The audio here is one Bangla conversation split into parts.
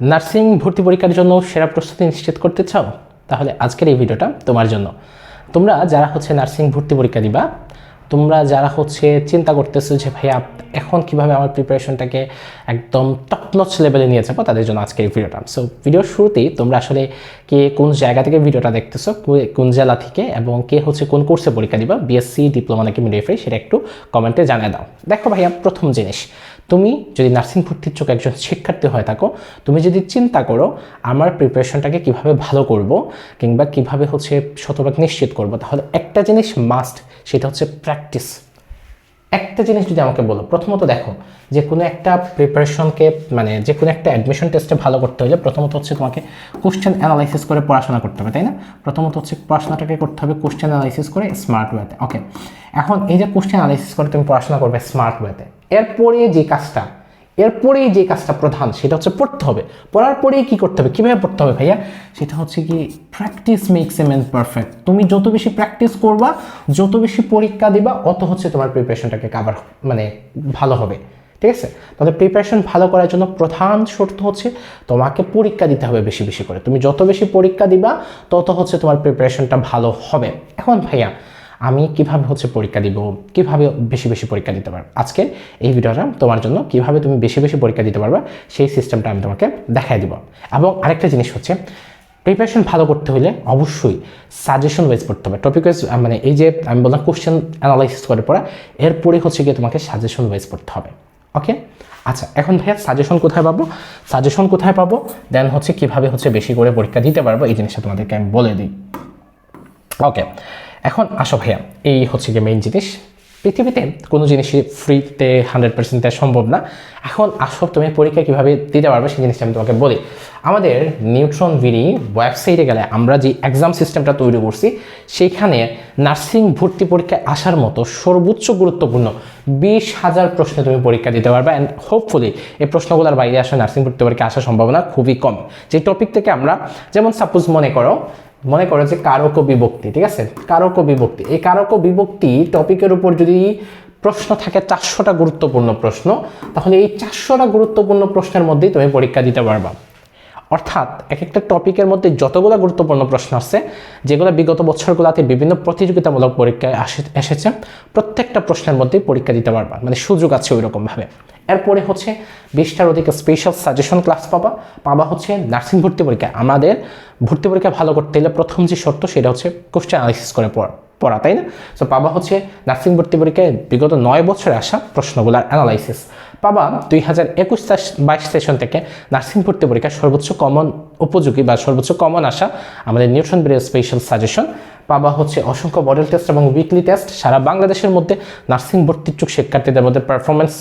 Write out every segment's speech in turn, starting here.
নার্সিং ভর্তি পরীক্ষার জন্য সেরা প্রস্তুতি নিশ্চিত করতে চাও? তাহলে আজকের এই ভিডিওটা তোমার জন্য। তোমরা যারা হচ্ছে নার্সিং ভর্তি পরীক্ষা দিবা, তোমরা যারা হচ্ছে চিন্তা করতেছো যে ভাইয়া এখন কীভাবে আমার প্রিপারেশনটাকে একদম টপনচ লেভেলে নিয়ে যাব, তাদের জন্য আজকের ভিডিওটা। সো ভিডিওর শুরুতেই তোমরা আসলে কে কোন জায়গা থেকে ভিডিওটা দেখতেছো কোন জেলা থেকে, এবং কে হচ্ছে কোন কোর্সে পরীক্ষা দিবা বিএসসি ডিপ্লোমা নাকি মিডিয়াফ্রি সেটা একটু কমেন্টে জানিয়ে দাও। দেখো ভাইয়া, প্রথম জিনিস, তুমি যদি নার্সিং ভর্তির চোখ একজন শিক্ষার্থী হয়ে থাকো, তুমি যদি চিন্তা করো আমার প্রিপারেশনটাকে কীভাবে ভালো করব, কিংবা কীভাবে হচ্ছে শতভাগ নিশ্চিত করব, তাহলে একটা জিনিস মাস্ট সেটা হচ্ছে প্র্যাকটিস একটা জিনিস যদি আমাকে বলো, প্রথমত দেখো, যে কোনো একটা প্রিপারেশনকে মানে যে কোনো একটা অ্যাডমিশন টেস্টে ভালো করতে হলে প্রথমত হচ্ছে তোমাকে কোশ্চেন অ্যানালাইসিস করে পড়াশোনা করতে হবে, তাই না? প্রথমত হচ্ছে পড়াশোনাটাকে করতে হবে কোশ্চেন অ্যানালাইসিস করে স্মার্ট ওয়েতে ওকে এখন এই যে কোশ্চেন অ্যানালাইসিস করে তুমি পড়াশোনা করবে স্মার্ট ওয়েতে এরপরে যে কাজটা এরপরেই যে কাজটা প্রধান, সেটা হচ্ছে পড়তে হবে। পড়ার পরেই কী করতে হবে? কীভাবে পড়তে হবে ভাইয়া? সেটা হচ্ছে কি practice makes a man perfect তুমি যত বেশি প্র্যাকটিস করবা, যত বেশি পরীক্ষা দিবা, অত হচ্ছে তোমার প্রিপারেশনটাকে কাভার মানে ভালো হবে। ঠিক আছে? তাহলে প্রিপারেশন ভালো করার জন্য প্রধান শর্ত হচ্ছে তোমাকে পরীক্ষা দিতে হবে বেশি বেশি করে। তুমি যত বেশি পরীক্ষা দিবা, তত হচ্ছে তোমার প্রিপারেশনটা ভালো হবে। এখন ভাইয়া আমি কীভাবে হচ্ছে পরীক্ষা দিব, কীভাবে বেশি বেশি পরীক্ষা দিতে পারব? আজকে এই ভিডিওটা তোমার জন্য কীভাবে তুমি বেশি বেশি পরীক্ষা দিতে পারবা, সেই সিস্টেমটা আমি তোমাকে দেখাই দিব। এবং আরেকটা জিনিস হচ্ছে প্রিপারেশন ভালো করতে হলে অবশ্যই সাজেশন ওয়াইজ পড়তে হবে। টপিক ওয়াইজ মানে এই যে আমি বললাম কোশ্চেন অ্যানালাইসিস করে পড়া, এরপরে হচ্ছে গিয়ে তোমাকে সাজেশন ওয়াইজ পড়তে হবে। ওকে আচ্ছা এখন ভাইয়া সাজেশন কোথায় পাবো? সাজেশন কোথায় পাবো? দেন হচ্ছে কীভাবে হচ্ছে বেশি করে পরীক্ষা দিতে পারব? এই জিনিসটা তোমাদেরকে আমি বলে দিই। ওকে এখন আসো ভাইয়া, এই হচ্ছে গিয়ে মেইন জিনিস। পৃথিবীতে কোনো জিনিসই ফ্রিতে হান্ড্রেড পার্সেন্ট দেওয়া সম্ভব না। এখন আসো, তুমি পরীক্ষা কীভাবে দিতে পারবে সেই জিনিসটা আমি তোমাকে বলি। আমাদের নিউট্রন ভিডি ওয়েবসাইটে গেলে আমরা যে এক্সাম সিস্টেমটা তৈরি করছি সেইখানে নার্সিং ভর্তি পরীক্ষায় আসার মতো সর্বোচ্চ গুরুত্বপূর্ণ বিশ হাজার প্রশ্নে তুমি পরীক্ষা দিতে পারবে অ্যান্ড হোপফুলি এই প্রশ্নগুলোর বাইরে আসা নার্সিং ভর্তি পরীক্ষা আসার সম্ভাবনা খুবই কম। যে টপিক থেকে আমরা, যেমন সাপোজ মনে করো মনে করো যে কারক বিভক্তি, ঠিক আছে? কারক বিভক্তি। এই কারক বিভক্তি টপিকের উপর যদি প্রশ্ন থাকে চারশোটা গুরুত্বপূর্ণ প্রশ্ন, তাহলে এই চারশোটা গুরুত্বপূর্ণ প্রশ্নের মধ্যেই তুমি পরীক্ষা দিতে পারবা। অর্থাৎ এক একটা টপিকের মধ্যে যতগুলো গুরুত্বপূর্ণ প্রশ্ন আছে, যেগুলো বিগত বছরগুলোতে বিভিন্ন প্রতিযোগিতামূলক পরীক্ষায় আসে- এসেছে, প্রত্যেকটা প্রশ্নের মধ্যেই পরীক্ষা দিতে পারবা। মানে সুযোগ আছে ওই রকমভাবে এরপরে হচ্ছে বিশটার অধিক স্পেশাল সাজেশন ক্লাস পাবা। পাবা হচ্ছে নার্সিং ভর্তি পরীক্ষা। আমাদের ভর্তি পরীক্ষা ভালো করতে হলে প্রথম যে শর্ত সেটা হচ্ছে কোশ্চেন অ্যানালিসিস করে পড়া পড়া, তাই না? সো পাবা হচ্ছে নার্সিং ভর্তি পরীক্ষায় বিগত নয় বছরে আসা প্রশ্নগুলোর অ্যানালাইসিস পাবা দুই হাজার একুশ বাইশ সেশন থেকে নার্সিং ভর্তি পরীক্ষার সর্বোচ্চ কমন উপযোগী বা সর্বোচ্চ কমন আসা আমাদের নিউট্রন ব্রেড স্পেশাল সাজেশন পাবা হচ্ছে অসংখ্য মডেল টেস্ট এবং উইকলি টেস্ট সারা বাংলাদেশের মধ্যে নার্সিং ভর্তি ইচ্ছুক শিক্ষার্থীদের মধ্যে পারফরমেন্স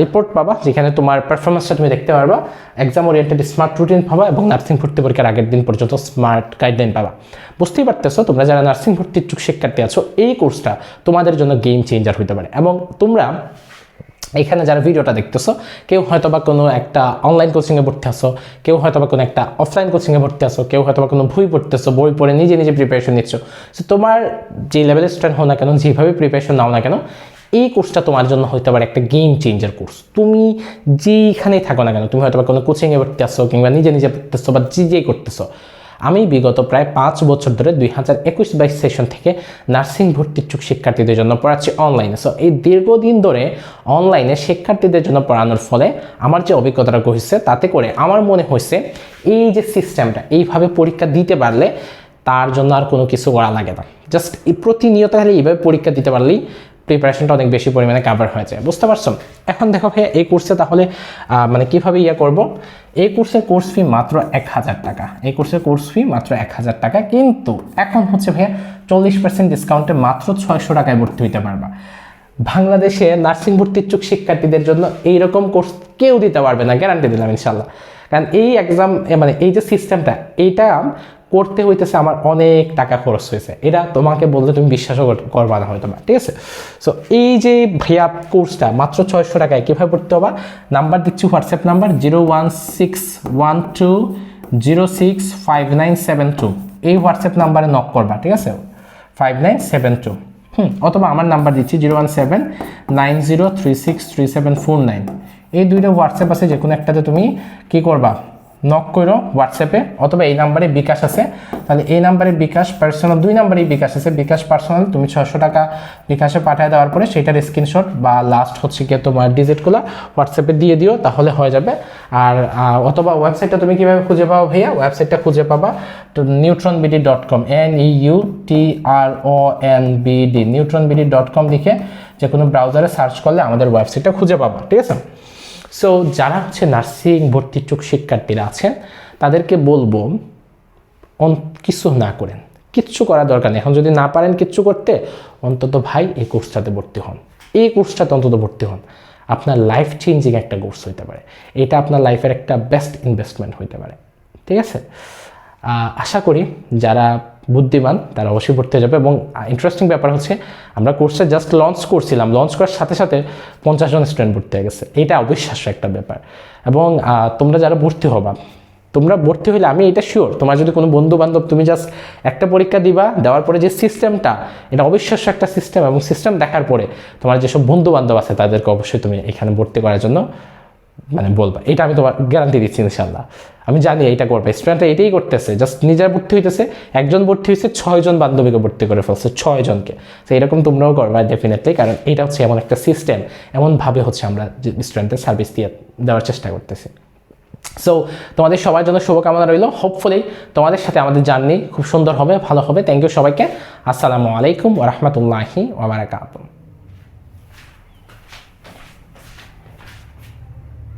রিপোর্ট পাবা, যেখানে তোমার পারফরমেন্সটা তুমি দেখতে পারবা এক্সাম ওরিয়েন্টেড স্মার্ট রুটিন পাবা এবং নার্সিং ভর্তি পরীক্ষার আগের দিন পর্যন্ত স্মার্ট গাইডলাইন পাবা। বুঝতেই পারতেছো, তোমরা যারা নার্সিং ভর্তি ইচ্ছুক শিক্ষার্থী আছো, এই কোর্সটা তোমাদের জন্য গেম চেঞ্জার হতে পারে এবং তোমরা এখানে যারা ভিডিওটা দেখতেছো, কেউ হয়তো বা কোনো একটা অনলাইন কোচিংয়ে ভর্তি আসো কেউ হয়তো বা কোনো একটা অফলাইন কোচিংয়ে ভর্তি আসো কেউ হয়তো বা কোনো বই পড়তেছো, বই পড়ে নিজে নিজে প্রিপারেশন নিচ্ছ। সো তোমার যে লেভেলের স্টুডেন্ট হও না কেন, যেভাবে প্রিপারেশন নাও না কেন এই কোর্সটা তোমার জন্য হতে পারে একটা গেম চেঞ্জার কোর্স তুমি যেইখানেই থাকো না কেন, তুমি হয়তো কোনো কোচিংয়ে আসো কিংবা নিজে নিজে পড়তেছো বা যে যেই করতেছো। আমি বিগত প্রায় পাঁচ বছর ধরে দুই হাজার একুশ বাইশ সেশন থেকে নার্সিং ভর্তি ইচ্ছুক শিক্ষার্থীদের জন্য পড়াচ্ছি অনলাইনে সো এই দীর্ঘদিন ধরে অনলাইনে শিক্ষার্থীদের জন্য পড়ানোর ফলে আমার যে অভিজ্ঞতাটা হয়েছে তাতে করে আমার মনে হয়েছে এই যে সিস্টেমটা এইভাবে পরীক্ষা দিতে পারলে তার জন্য আর কোনো কিছু করা লাগে না। জাস্ট প্রতিনিয়ত হলে এইভাবে পরীক্ষা দিতে পারলেই প্রিপারেশনটা অনেক বেশি পরিমাণে কাভার হয়ে যায়। বুঝতে পারছ? এখন দেখো ভাইয়া, এই কোর্সে তাহলে মানে কীভাবে ইয়ে করব? এই কোর্সের কোর্স ফি মাত্র এক হাজার টাকা। এই কোর্সের কোর্স ফি মাত্র এক হাজার টাকা। কিন্তু এখন হচ্ছে ভাইয়া, চল্লিশ পার্সেন্ট ডিসকাউন্টে মাত্র ছয়শো টাকায় ভর্তি হইতে পারবা। বাংলাদেশে নার্সিং ভর্তি ইচ্ছুক শিক্ষার্থীদের জন্য এইরকম কোর্স কেউ দিতে পারবে না। গ্যারান্টি দিলাম ইনশাল্লাহ কারণ এই এক্সাম মানে এই যে সিস্টেমটা এইটা করতে হইতেছে আমার অনেক টাকা খরচ হয়েছে। এটা তোমাকে বললে তুমি বিশ্বাসও করবা না হয়তো বা, ঠিক আছে? সো এই যে ভাইয়া কোর্সটা মাত্র ছয়শো টাকায় কীভাবে পড়তে হবে? নাম্বার দিচ্ছি WhatsApp number zero one six one two zero six five nine seven two এই হোয়াটসঅ্যাপ নাম্বারে নক করবা ঠিক আছে? ফাইভ নাইন সেভেন টু হুম অথবা আমার নাম্বার দিচ্ছি zero one seven nine zero three six three seven four nine এই দুইটা হোয়াটসঅ্যাপ আছে যে কোনো একটাতে তুমি কী করবা? নক করো হোয়াটসঅ্যাপে অথবা এই নাম্বারে বিকাশ আছে। তাহলে এই নাম্বারে বিকাশ পার্সোনাল দুই নাম্বারেই বিকাশ আছে। বিকাশ পার্সোনাল তুমি ছশো টাকা বিকাশে পাঠিয়ে দেওয়ার পরে সেটার স্ক্রিনশট বা লাস্ট হচ্ছে গিয়ে তোমার ডিজিটগুলো হোয়াটসঅ্যাপে দিয়ে দিও, তাহলে হয়ে যাবে। আর অথবা ওয়েবসাইটটা তুমি কীভাবে খুঁজে পাবো ভাইয়া? ওয়েবসাইটটা খুঁজে পাবা তো Neutron BD dot com N E U T R O N BD Neutron BD dot com লিখে যে কোনো ব্রাউজারে সার্চ করলে আমাদের ওয়েবসাইটটা খুঁজে পাবা, ঠিক আছে? সো যারা হচ্ছে নার্সিং ভর্তি ইচ্ছুক শিক্ষার্থীরা আছেন, তাদেরকে বলব কিছু না করেন। কিচ্ছু করা দরকার নেই। এখন যদি না পারেন কিচ্ছু করতে, অন্তত ভাই এই কোর্সটাতে ভর্তি হন। এই কোর্সটাতে অন্তত ভর্তি হন। আপনার লাইফ চেঞ্জিং একটা কোর্স হইতে পারে। এটা আপনার লাইফের একটা বেস্ট ইনভেস্টমেন্ট হইতে পারে। ঠিক আছে? আশা করি যারা বুদ্ধিমান, তারা অবশ্যই হয়ে যাবে এবং ইন্টারেস্টিং ব্যাপার হচ্ছে, আমরা কোর্সটা জাস্ট লঞ্চ করছিলাম লঞ্চ করার সাথে সাথে পঞ্চাশ জন স্টুডেন্ট ভর্তি হয়ে গেছে। এটা অবিশ্বাস্য একটা ব্যাপার। এবং তোমরা যারা ভর্তি হবা, তোমরা ভর্তি হইলে আমি এটা শিওর তোমার যদি কোনো বন্ধু বান্ধব তুমি জাস্ট একটা পরীক্ষা দিবা, দেওয়ার পরে যে সিস্টেমটা এটা অবিশ্বাস্য একটা সিস্টেম এবং সিস্টেম দেখার পরে তোমার যেসব বন্ধু বান্ধব আছে তাদেরকে অবশ্যই তুমি এখানে ভর্তি করার জন্য মানে বলবা, এটা আমি তোমার গ্যারান্টি দিচ্ছি ইনশাল্লাহ আমি জানি এটা করবে। স্টুডেন্টরা এটাই করতেছে জাস্ট নিজের ভর্তি হইতেছে, একজন ভর্তি হয়েছে ছয়জন বান্ধবীকে ভর্তি করে ফেলছে ছয়জনকে তো এরকম তোমরাও করবা ডেফিনেটলি কারণ এটা হচ্ছে এমন একটা সিস্টেম এমনভাবে হচ্ছে আমরা স্টুডেন্টদের সার্ভিস দিয়ে দেওয়ার চেষ্টা করতেছি। সো তোমাদের সবার জন্য শুভকামনা রইল। হোপফুলি তোমাদের সাথে আমাদের জার্নি খুব সুন্দর হবে, ভালো হবে। থ্যাংক ইউ সবাইকে। আসসালামু আলাইকুম ওরহমতুল্লাহি ওবরাকাতুহ